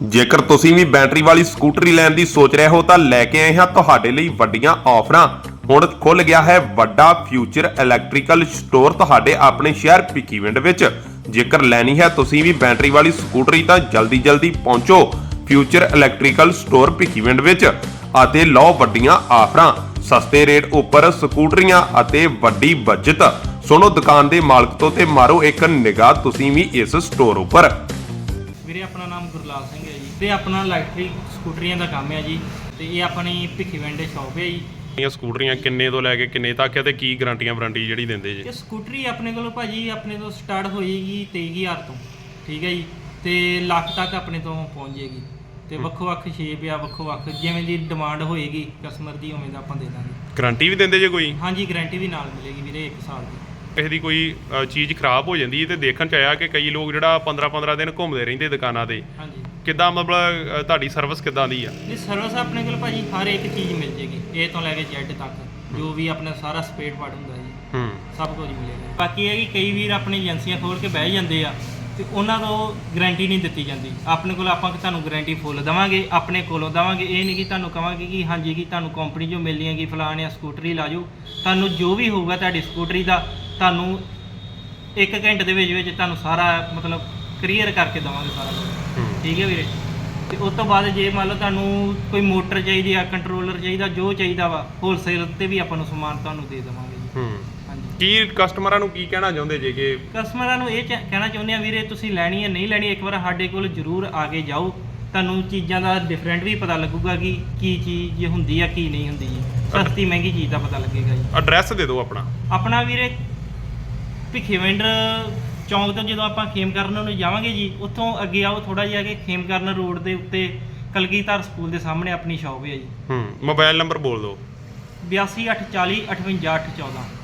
ਜੇਕਰ ਤੁਸੀਂ ਵੀ ਬੈਟਰੀ ਵਾਲੀ ਸਕੂਟਰੀ ਲੈਣ ਦੀ ਸੋਚ ਰਹੇ ਹੋ, ਤਾਂ ਲੈ ਕੇ ਆਏ ਹਾਂ ਤੁਹਾਡੇ ਲਈ ਵੱਡੀਆਂ ਆਫਰਾਂ। ਹੁਣ ਖੁੱਲ ਗਿਆ ਹੈ ਵੱਡਾ ਫਿਊਚਰ ਇਲੈਕਟ੍ਰੀਕਲ ਸਟੋਰ ਤੁਹਾਡੇ ਆਪਣੇ ਸ਼ਹਿਰ ਭਿੱਖੀਵਿੰਡ ਵਿੱਚ। ਜੇਕਰ ਲੈਣੀ ਹੈ ਤੁਸੀਂ ਵੀ ਬੈਟਰੀ ਵਾਲੀ ਸਕੂਟਰੀ, ਤਾਂ ਜਲਦੀ ਜਲਦੀ ਪਹੁੰਚੋ ਫਿਊਚਰ ਇਲੈਕਟ੍ਰੀਕਲ ਸਟੋਰ ਭਿੱਖੀਵਿੰਡ ਵਿੱਚ। ਅਤੇ ਲਓ ਵੱਡੀਆਂ ਆਫਰਾਂ। ਸਸਤੇ ਰੇਟ ਉੱਪਰ ਸਕੂਟਰੀਆਂ ਅਤੇ ਵੱਡੀ ਬਚਤ ਸੁਣੋ ਦੁਕਾਨ ਦੇ ਮਾਲਕ ਤੋਂ ਤੇ ਮਾਰੋ ਇੱਕ ਨਿਗਾਹ, ਤੁਸੀਂ ਵੀ ਇਸ ਸਟੋਰ ਉੱਪਰ। ਵੀਰੇ ਆਪਣਾ ਨਾਮ ਗੁਰਲਾਲ ਸਿੰਘ ਹੈ ਜੀ। ਤੇ ਆਪਣਾ ਇਲੈਕਟ੍ਰਿਕ ਸਕੂਟਰੀਆਂ ਦਾ ਕੰਮ ਹੈ ਜੀ। ਤੇ ਇਹ ਆਪਣੀ ਭਿੱਖੀ ਵੰਡੇ ਸ਼ਾਪ ਹੈ ਜੀ। ਇਹ ਸਕੂਟਰੀਆਂ ਕਿੰਨੇ ਤੋਂ ਲੈ ਕੇ ਕਿੰਨੇ ਤੱਕ ਹੈ ਤੇ ਕੀ ਗਾਰੰਟੀਆਂ ਵਾਰੰਟੀ ਜਿਹੜੀ ਦਿੰਦੇ ਜੀ? ਇਹ ਸਕੂਟਰੀ ਆਪਣੇ ਕੋਲੋਂ ਭਾਜੀ ਆਪਣੇ ਤੋਂ ਸਟਾਰਟ ਹੋਏਗੀ 23000 ਤੋਂ ਠੀਕ ਹੈ ਜੀ। ਤੇ ਲੱਖ ਤੱਕ ਆਪਣੇ ਤੋਂ ਪਹੁੰਚ ਜਾਏਗੀ। ਤੇ ਵੱਖੋ ਵੱਖ ਸ਼ੇਪ ਆ ਵੱਖੋ ਵੱਖ ਜਿਵੇਂ ਦੀ ਡਿਮਾਂਡ ਹੋਏਗੀ ਕਸਟਮਰ ਦੀ ਉਵੇਂ ਦਾ ਆਪਾਂ ਦੇ ਦਾਂਗੇ। ਗਾਰੰਟੀ ਵੀ ਦਿੰਦੇ ਜੇ ਕੋਈ? ਹਾਂਜੀ ਗਾਰੰਟੀ ਵੀ ਨਾਲ ਮਿਲੇਗੀ ਵੀਰੇ 1 ਸਾਲ ਦੀ। ਕਿਸੇ ਦੀ ਕੋਈ ਅ, ਚੀਜ਼ ਖਰਾਬ ਹੋ ਜਾਂਦੀ ਹੈ ਤੇ ਦੇਖਣ ਚ ਆਇਆ ਕਿ ਕਈ ਲੋਕ ਜਿਹੜਾ 15 15 ਦਿਨ ਘੁੰਮਦੇ ਰਹਿੰਦੇ ਦੁਕਾਨਾਂ ਤੇ। ਹਾਂਜੀ। ਕਿੱਦਾਂ ਮਤਲਬ ਅ, ਤੁਹਾਡੀ ਸਰਵਿਸ ਕਿੱਦਾਂ ਦੀ ਆ? ਇਹ ਸਰਵਿਸ ਆਪਣੇ ਕੋਲ ਭਾਜੀ ਹਰ ਇੱਕ ਚੀਜ਼ ਮਿਲ ਜੇਗੀ A ਤੋਂ ਲੈ ਕੇ Z ਤੱਕ ਜੋ ਵੀ ਆਪਣਾ ਸਾਰਾ ਸਪੇਅਰ ਪਾਰਟ ਹੁੰਦਾ ਜੀ। ਹੂੰ। ਸਭ ਕੁਝ ਮਿਲੇਗਾ। ਬਾਕੀ ਇਹ ਕਿ ਕਈ ਵੀਰ ਆਪਣੀ ਏਜੰਸੀਆਂ ਖੋਲ ਕੇ ਬਹਿ ਜਾਂਦੇ ਆ ਤੇ ਉਹਨਾਂ ਤੋਂ ਗਾਰੰਟੀ ਨਹੀਂ ਦਿੱਤੀ ਜਾਂਦੀ। ਆਪਣੇ ਕੋਲ ਆਪਾਂ ਤੁਹਾਨੂੰ ਗਾਰੰਟੀ ਫੁੱਲ ਦਵਾਂਗੇ ਆਪਣੇ ਕੋਲੋਂ ਦਵਾਂਗੇ। ਇਹ ਨਹੀਂ ਕਿ ਤੁਹਾਨੂੰ ਕਵਾਂਗੇ ਕਿ ਹਾਂਜੀ ਕਿ ਤੁਹਾਨੂੰ ਕੰਪਨੀ ਜੋ ਮਿਲਣੀ ਹੈਗੀ ਫਲਾਣ ਸਕੂਟਰੀ ਲਾ ਜਾਓ ਤੁਹਾਨੂੰ ਜੋ ਵੀ ਹੋਊਗਾ ਤੁਹਾਡੀ ਸਕੂਟਰੀ ਦਾ ਤੁਹਾਨੂੰ 1 ਘੰਟੇ ਦੇ ਵਿੱਚ ਵਿੱਚ ਤੁਹਾਨੂੰ ਸਾਰਾ ਮਤਲਬ ਕਲੀਅਰ ਕਰਕੇ ਦਵਾਂਗੇ ਸਾਰਾ ਕੁਝ ਠੀਕ ਹੈ ਵੀਰੇ? ਤੇ ਉਸ ਤੋਂ ਬਾਅਦ ਜੇ ਮੰਨ ਲਓ ਤੁਹਾਨੂੰ ਕੋਈ ਮੋਟਰ ਚਾਹੀਦੀ ਆ ਕੰਟਰੋਲਰ ਚਾਹੀਦਾ ਜੋ ਚਾਹੀਦਾ ਵਾ ਹੋਲਸੇਲ ਤੇ ਵੀ ਆਪਾਂ ਨੂੰ ਸਮਾਨ ਤੁਹਾਨੂੰ ਦੇ ਦੇਵਾਂਗੇ ਹੂੰ। ਹਾਂਜੀ। ਕੀ ਕਸਟਮਰਾਂ ਨੂੰ ਕੀ ਕਹਿਣਾ ਚਾਹੁੰਦੇ ਜੇ ਕਿ ਕਸਟਮਰਾਂ ਨੂੰ ਇਹ ਕਹਿਣਾ ਚਾਹੁੰਦੇ ਆ ਵੀਰੇ ਤੁਸੀਂ ਲੈਣੀ ਹੈ ਨਹੀਂ ਲੈਣੀ ਇੱਕ ਵਾਰ ਸਾਡੇ ਕੋਲ ਜ਼ਰੂਰ ਆ ਕੇ ਜਾਓ। ਤੁਹਾਨੂੰ ਚੀਜ਼ਾਂ ਦਾ ਡਿਫਰੈਂਟ ਵੀ ਪਤਾ ਲੱਗੂਗਾ ਕਿ ਕੀ ਚੀਜ਼ ਹੁੰਦੀ ਆ ਕੀ ਨਹੀਂ ਹੁੰਦੀ ਸਸਤੀ ਮਹਿੰਗੀ ਚੀਜ਼ ਦਾ ਪਤਾ ਲੱਗੇਗਾ ਜੀ। ਐਡਰੈਸ ਦੇ ਦਿਓ ਆਪਣਾ। ਆਪਣਾ ਵੀਰੇ ਭਿੱਖੇਵਿੰਡ ਚੌਂਕ ਤੋਂ ਜਦੋਂ ਆਪਾਂ ਖੇਮ ਕਰਨ ਨੂੰ ਜਾਵਾਂਗੇ ਜੀ ਉੱਥੋਂ ਅੱਗੇ ਆਓ ਥੋੜਾ ਜਿਹਾ ਕਿ ਖੇਮ ਕਰਨ ਰੋਡ ਦੇ ਉੱਤੇ ਕਲਗੀਧਰ ਸਕੂਲ ਦੇ ਸਾਹਮਣੇ ਆਪਣੀ ਸ਼ਾਪ ਹੈ ਜੀ। ਹੂੰ ਮੋਬਾਈਲ ਨੰਬਰ ਬੋਲ ਦਿਓ। 8284058814